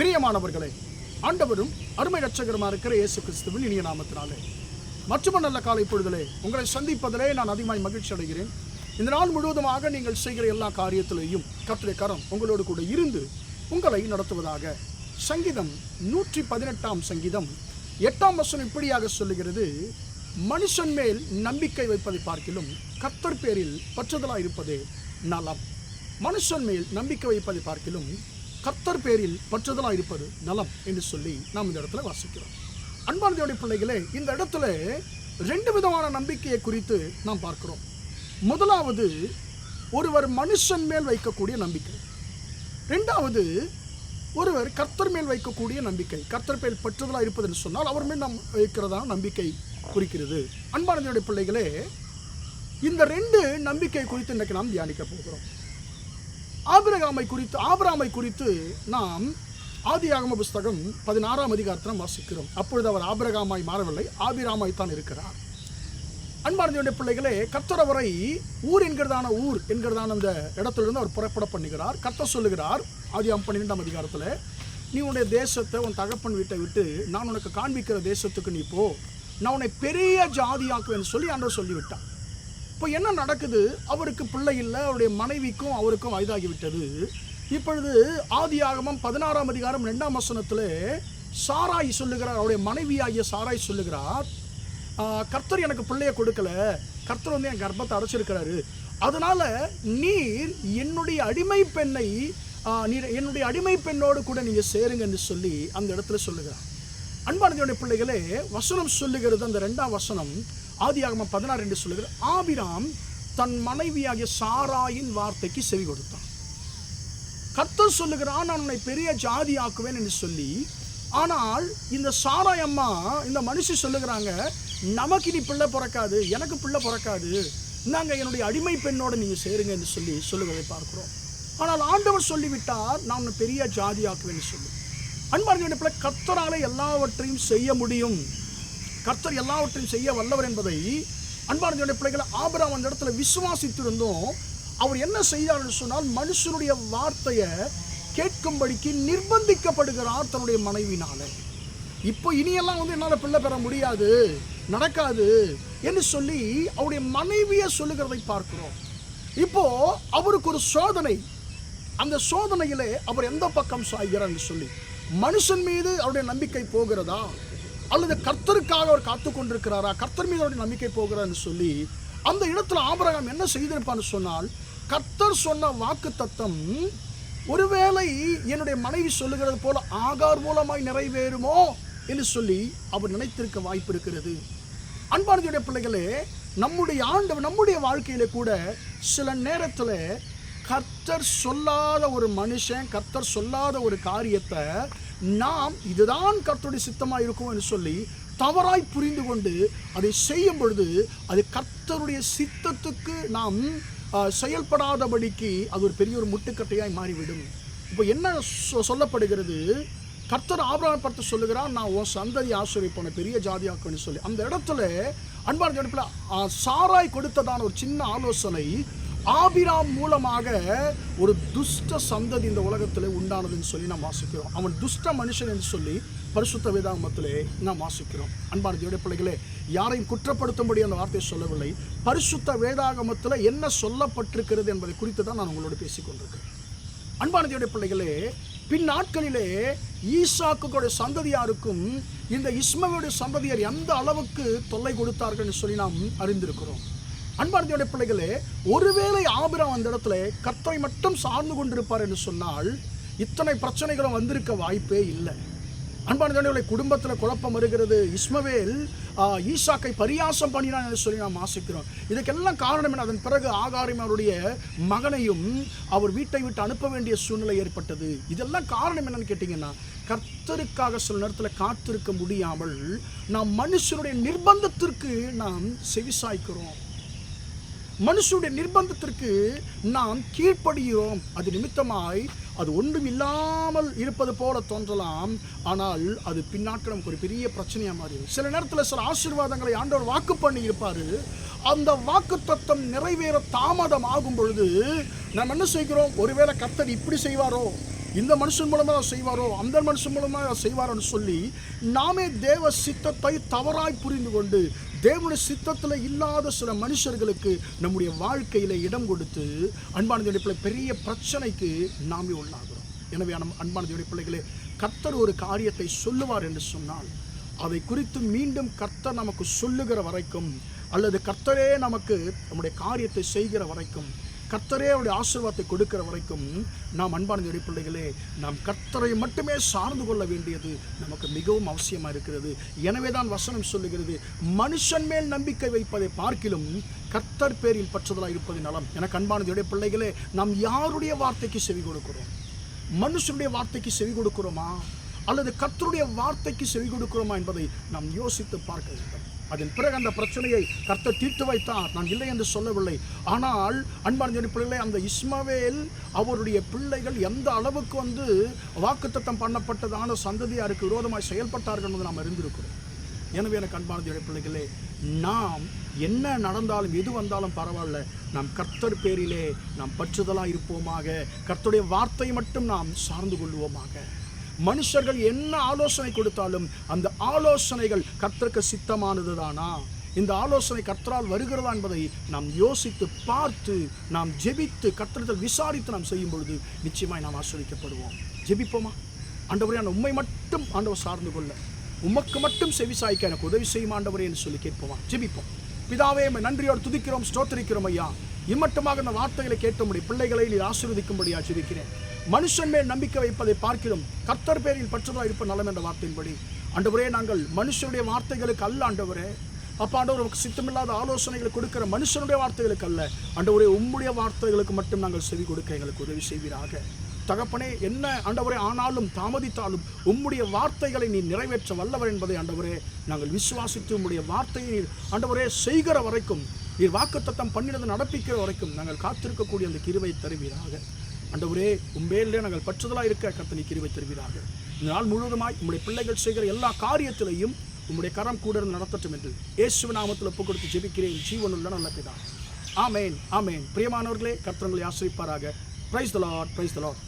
பிரியமானவர்களே ஆண்டவரும் அருமை ரட்சகருமா இருக்கிற இயேசு கிறிஸ்துவின் இனிய நாமத்தினாலே. மற்றும் நல்ல காலை பொழுதலே உங்களை சந்திப்பதிலே நான் அதிகமாய் மகிழ்ச்சி அடைகிறேன். இந்த நாள் முழுவதுமாக நீங்கள் செய்கிற எல்லா காரியத்திலேயும் கர்த்தருடைய கரம் உங்களோடு கூட இருந்து உங்களை நடத்துவதாக சங்கீதம் நூற்றி பதினெட்டாம் சங்கீதம் எட்டாம் வசனம் இப்படியாக சொல்லுகிறது மனுஷன் மேல் நம்பிக்கை வைப்பதை பார்க்கிலும் கர்த்தர் பேரில் பற்றுதலாக இருப்பதே நலம். மனுஷன் மேல் நம்பிக்கை வைப்பதை பார்க்கிலும் கத்தர் பேரில் பற்றுதலாக இருப்பது நலம் என்று சொல்லி நாம் இந்த இடத்துல வாசிக்கிறோம். அன்பானதையுடைய பிள்ளைகளே இந்த இடத்துல ரெண்டு விதமான நம்பிக்கையை குறித்து நாம் பார்க்கிறோம். முதலாவது ஒருவர் மனுஷன் மேல் வைக்கக்கூடிய நம்பிக்கை. ரெண்டாவது ஒருவர் கர்த்தர் மேல் வைக்கக்கூடிய நம்பிக்கை. கர்த்தர் மேல் பற்றுதலாக இருப்பது என்று சொன்னால் அவர் மேல் நாம் வைக்கிறதான நம்பிக்கை குறிக்கிறது. அன்பானதையுடைய பிள்ளைகளே இந்த ரெண்டு நம்பிக்கை குறித்து இன்றைக்கு நாம் தியானிக்க போகிறோம். ஆபிரகாமை குறித்து ஆபிராமை குறித்து நாம் ஆதி ஆகம புஸ்தகம் பதினாறாம் அதிகாரத்தை வாசிக்கிறோம். அப்பொழுது அவர் ஆபிரகாமாய் மாறவில்லை ஆபிராமாய் தான் இருக்கிறார். அன்பார்ந்தனுடைய பிள்ளைகளே கர்த்தர் அவரை ஊர் என்கிறதான ஊர் என்கிறதான அந்த இடத்திலிருந்து அவர் புறப்பட பண்ணுகிறார். கர்த்தர் சொல்லுகிறார் ஆதி அம் பன்னிரெண்டாம் அதிகாரத்தில் நீ உன்னுடைய தேசத்தை உன் தகப்பன் வீட்டை விட்டு நான் உனக்கு காண்பிக்கிற தேசத்துக்கு நீ போ. நான் உன்னை பெரிய ஜாதியாக்குவேன்னு சொல்லி ஆண்டவர் சொல்லிவிட்டான் இப்போ என்ன நடக்குது? அவருக்கு பிள்ளை இல்லை அவருடைய மனைவிக்கும் அவருக்கும் வயதாகிவிட்டது. இப்பொழுது ஆதியாகமம் பதினாறாம் அதிகாரம் ரெண்டாம் வசனத்தில் சாராய் சொல்லுகிறார். அவருடைய மனைவியாகிய சாராய் சொல்லுகிறார் கர்த்தர் எனக்கு பிள்ளைய கொடுக்கல. கர்த்தர் வந்து என் கர்ப்பத்தை அடைச்சிருக்கிறாரு. அதனால நீர் என்னுடைய அடிமை பெண்ணை நீர் என்னுடைய அடிமை பெண்ணோடு கூட நீங்கள் சேருங்க என்று சொல்லி அந்த இடத்துல சொல்லுகிறார். அன்பானதியுடைய பிள்ளைகளே வசனம் சொல்லுகிறது அந்த ரெண்டாம் வசனம். ஆதியாகமம் பதினாறு என்று சொல்லுகிறது ஆபிராம் தன் மனைவியாகிய சாராயின் வார்த்தைக்கு செவி கொடுத்தான். கர்த்தர் சொல்லுகிறான் நான் உன்னை பெரிய ஜாதி ஆக்குவேன் என்று சொல்லி ஆனால் இந்த சாராய் அம்மா இந்த மனுஷி சொல்லுகிறாங்க நமக்கு இனி பிள்ளை பிறக்காது எனக்கு பிள்ளை பிறக்காது. நாங்கள் என்னுடைய அடிமை பெண்ணோட நீங்கள் சேருங்க என்று சொல்லி சொல்லுவதை பார்க்கிறோம். ஆனால் ஆண்டவர் சொல்லிவிட்டார் நான் உன்னை பெரிய ஜாதி ஆக்குவேன் சொல்லி. அன்பார்ந்த பிள்ளை கர்த்தரால் எல்லாவற்றையும் செய்ய முடியும். கர்த்தர் எல்லாவற்றையும் செய்ய வல்லவர் என்பதை அன்பார்ந்த பிள்ளைகளை ஆபராம் அந்த இடத்துல விசுவாசித்திருந்தோம். அவர் என்ன செய்தார் சொன்னால் மனுஷனுடைய வார்த்தையை கேட்கும்படிக்கு நிர்பந்திக்கப்படுகிறார் தன்னுடைய மனைவினால இப்போ இனியெல்லாம் வந்து என்னால் பிள்ளை பெற முடியாது நடக்காது என்று சொல்லி அவருடைய மனைவியை சொல்லுகிறதை பார்க்கிறோம். இப்போ அவருக்கு ஒரு சோதனை. அந்த சோதனையிலே அவர் எந்த பக்கம் சாய்கிறார் சொல்லி மனுஷன் மீது அவருடைய நம்பிக்கை போகிறதா? அல்லது கர்த்தருக்காக அவர் காத்து கொண்டிருக்கிறாரா? கர்த்தர் மீது அவருடைய நம்பிக்கை போகிறான்னு சொல்லி அந்த இடத்துல ஆபரகம் என்ன செய்திருப்பான்னு சொன்னால் கர்த்தர் சொன்ன வாக்கு தத்தம் ஒருவேளை என்னுடைய மனைவி சொல்லுகிறது போல ஆகார் மூலமாய் நிறைவேறுமோ என்று சொல்லி அவர் நினைத்திருக்க வாய்ப்பு இருக்கிறது. அன்பானதுடைய பிள்ளைகளே நம்முடைய ஆண்டவர் நம்முடைய வாழ்க்கையில கூட சில நேரத்தில் கர்த்தர் சொல்லாத ஒரு மனுஷன் கர்த்தர் சொல்லாத ஒரு காரியத்தை நாம் இதுதான் கர்த்தருடைய சித்தமாக இருக்கும் என்று சொல்லி தவறாய் புரிந்து கொண்டு அதை செய்யும் பொழுது அது கர்த்தருடைய சித்தத்துக்கு நாம் செயல்படாதபடிக்கு அது ஒரு பெரிய ஒரு முட்டுக்கட்டையாய் மாறிவிடும். இப்போ என்ன சொ- சொல்லப்படுகிறது? கர்த்தர் ஆபிரகாம் பார்த்து சொல்லுகிறார் நான் உன் சந்ததி ஆசிரியப்பான பெரிய ஜாதியாக்குன்னு சொல்லி. அந்த இடத்துல அன்பான இடத்துல சாராய் கொடுத்ததான ஒரு சின்ன ஆலோசனை ஆபிராம் மூலமாக ஒரு துஷ்ட சந்ததி இந்த உலகத்தில் உண்டானதுன்னு சொல்லி நாம் வாசிக்கிறோம். அவன் துஷ்ட மனுஷன் என்று சொல்லி பரிசுத்த வேதாகமத்திலே நாம் வாசிக்கிறோம். அன்பான தேவடைய பிள்ளைகளே யாரையும் குற்றப்படுத்தும்படி அந்த வார்த்தையை சொல்லவில்லை. பரிசுத்த வேதாகமத்தில் என்ன சொல்லப்பட்டிருக்கிறது என்பதை குறித்து தான் நான் உங்களோடு பேசிக்கொண்டிருக்கிறேன் அன்பான தேவடைய பிள்ளைகளே பின் நாட்களிலே ஈசாக்குடைய சந்ததியாருக்கும் இந்த இஸ்மவேலுடைய சந்ததியார் எந்த அளவுக்கு தொல்லை கொடுத்தார்கள் என்று சொல்லி நாம் அறிந்திருக்கிறோம். அன்பான பிள்ளைகளே ஒருவேளை ஆபிரம் அந்த இடத்துல கர்த்தரை மட்டும் சார்ந்து கொண்டிருப்பார் என்று சொன்னால் இத்தனை பிரச்சனைகளும் வந்திருக்க வாய்ப்பே இல்லை. அன்பான தேவனுடைய குடும்பத்தில் குழப்பம் வருகிறது. இஸ்மவேல் ஈசாக்கை பரியாசம் பண்ணினான் என்று சொல்லி நாம் ஆசிக்கிறோம் இதுக்கெல்லாம் காரணம் என்ன? அதன் பிறகு ஆகாரிம் அவருடைய மகனையும் அவர் வீட்டை விட்டு அனுப்ப வேண்டிய சூழ்நிலை ஏற்பட்டது. இதெல்லாம் காரணம் என்னன்னு கேட்டிங்கன்னா கர்த்தருக்காக சில நேரத்தில் காத்திருக்க முடியாமல் நாம் மனுஷனுடைய நிர்பந்தத்திற்கு நாம் செவிசாய்க்கிறோம். மனுஷனுடைய நிர்பந்தத்திற்கு நாம் கீழ்ப்படுகிறோம் அது நிமித்தமாய் அது ஒன்றும் இல்லாமல் இருப்பது போல தோன்றலாம். ஆனால் அது பின்னாட்கள் நமக்கு ஒரு பெரிய பிரச்சனையாக மாறிடும். சில நேரத்தில் சில ஆசீர்வாதங்களை ஆண்டவர் வாக்கு பண்ணி இருப்பார். அந்த வாக்கு தத்துவம் நிறைவேற தாமதம் ஆகும் பொழுது நாம் என்ன செய்கிறோம்? ஒருவேளை கர்த்தர் இப்படி செய்வாரோ? இந்த மனுஷன் மூலமாக செய்வாரோ? அந்த மனுஷன் மூலமாக செய்வாரோன்னு சொல்லி நாமே தேவ சித்தத்தை தவறாய் புரிந்து கொண்டு தேவனுடைய சித்தத்தில் இல்லாத சில மனுஷர்களுக்கு நம்முடைய வாழ்க்கையில் இடம் கொடுத்து அன்பானது பிள்ளை பெரிய பிரச்சனைக்கு நாமே உள்ளாகிறோம். எனவே நம் அன்பான பிள்ளைகளே கர்த்தர் ஒரு காரியத்தை சொல்லுவார் என்று சொன்னால் அதை குறித்து மீண்டும் கர்த்தர் நமக்கு சொல்லுகிற வரைக்கும் அல்லது கர்த்தரே நமக்கு நம்முடைய காரியத்தை செய்கிற வரைக்கும் கர்த்தரே அவருடைய ஆசீர்வாதத்தை கொடுக்கிற வரைக்கும் நாம் அன்பான தேவனுடைய பிள்ளைகளே நாம் கர்த்தரை மட்டுமே சார்ந்து கொள்ள வேண்டியது நமக்கு மிகவும் அவசியமாக இருக்கிறது. எனவே தான் வசனம் சொல்லுகிறது மனுஷன் மேல் நம்பிக்கை வைப்பதை பார்க்கிலும் கர்த்தர் பேரில் பற்றதலாக இருப்பது நலம். எனக்கு அன்பான தேவனுடைய பிள்ளைகளே நாம் யாருடைய வார்த்தைக்கு செவி கொடுக்கிறோம்? மனுஷனுடைய வார்த்தைக்கு செவி கொடுக்கிறோமா? அல்லது கர்த்தருடைய வார்த்தைக்கு செவி கொடுக்கிறோமா என்பதை நாம் யோசித்து பார்க்க வேண்டும். அதன் பிறகு அந்த பிரச்சனையை கர்த்தர் தீர்த்து வைத்தார். நான் இல்லை என்று சொல்லவில்லை. ஆனால் அன்பான தேவனுடைய அந்த இஸ்மவேல் அவருடைய பிள்ளைகள் எந்த அளவுக்கு வந்து வாக்குத்தத்தம் பண்ணப்பட்டதான சந்ததியாருக்கு விரோதமாய் செயல்பட்டார்கள் என்று நாம் அறிந்திருக்கிறோம். எனவே எனக்கு அன்பான பிள்ளைகளே நாம் என்ன நடந்தாலும் எது வந்தாலும் பரவாயில்ல. நாம் கர்த்தர் பேரிலே நாம் பற்றுதலாக இருப்போமாக. கர்த்தருடைய வார்த்தை மட்டும் நாம் சார்ந்து கொள்வோமாக மனுஷர்கள் என்ன ஆலோசனை கொடுத்தாலும் அந்த ஆலோசனைகள் கர்த்தருக்கு சித்தமானது தானா இந்த ஆலோசனை கர்த்தரால் வருகிறதா என்பதை நாம் யோசித்து பார்த்து நாம் ஜெபித்து கர்த்தரத்தில் விசாரித்து நாம் செய்யும் பொழுது நிச்சயமாய் நாம் ஆஸ்வதிக்கப்படுவோம். ஜெபிப்போமா? ஆண்டவரே நான் உண்மை மட்டும் ஆண்டவர் சார்ந்து கொள்ள. உமக்கு மட்டும் செவிசாய்க்க எனக்கு உதவி செய்யும் ஆண்டவரே என்று சொல்லி கேட்போமா? ஜெபிப்போம். பிதாவே நன்றியோடு துதிக்கிறோம் ஸ்தோத்தரிக்கிறோம் ஐயா. இம்மட்டமாக இந்த வார்த்தைகளை கேட்டும்படி பிள்ளைகளை நீர் ஆசீர்வதிக்கும்படியா ஜெபிக்கிறேன் மனுஷன் மேல் நம்பிக்கை வைப்பதை பார்க்கிறோம் கர்த்தர் பேரில் பற்றதாக இருப்ப நலம் என்ற வார்த்தையின்படி. ஆண்டவரே நாங்கள் மனுஷனுடைய வார்த்தைகளுக்கு அல்ல ஆண்டவரே அப்பா ஆண்டவர் நமக்கு சித்தமில்லாத ஆலோசனைகளை கொடுக்கிற மனுஷனுடைய வார்த்தைகளுக்கு அல்ல. ஆண்டவரே உம்முடைய வார்த்தைகளுக்கு மட்டும் நாங்கள் செவி கொடுக்க எங்களுக்கு உதவி செய்வீராக. தகப்பனே என்ன ஆண்டவரே ஆனாலும் தாமதித்தாலும் உம்முடைய வார்த்தைகளை நீ நிறைவேற்ற வல்லவர் என்பதை ஆண்டவரே நாங்கள் விசுவாசித்து உம்முடைய வார்த்தையை நீர் ஆண்டவரே செய்கிற வரைக்கும் நீர் வாக்குத்தத்தம் பண்ணினது நடப்பிக்கிற வரைக்கும் நாங்கள் காத்திருக்கக்கூடிய அந்த கிருவை தருவீராக. ஆண்டவரே உம்பேலே நாங்கள் பற்றுதலாக இருக்க கத்தனை கிருவை தருவீராக. இந்த நாள் முழுவதுமாய் உம்முடைய பிள்ளைகள் செய்கிற எல்லா காரியத்திலையும் உம்முடைய கரம் கூட இருந்து நடத்தட்டும் என்று இயேசு நாமத்தில் ஒப்பு கொடுத்து ஜெபிக்கிறேன். ஜீவனுள்ள நல்ல பிதா. ஆமேன் ஆமேன். பிரியமானவர்களே கர்த்தங்களை ஆசிரிப்பாராக praise the lord praise the lord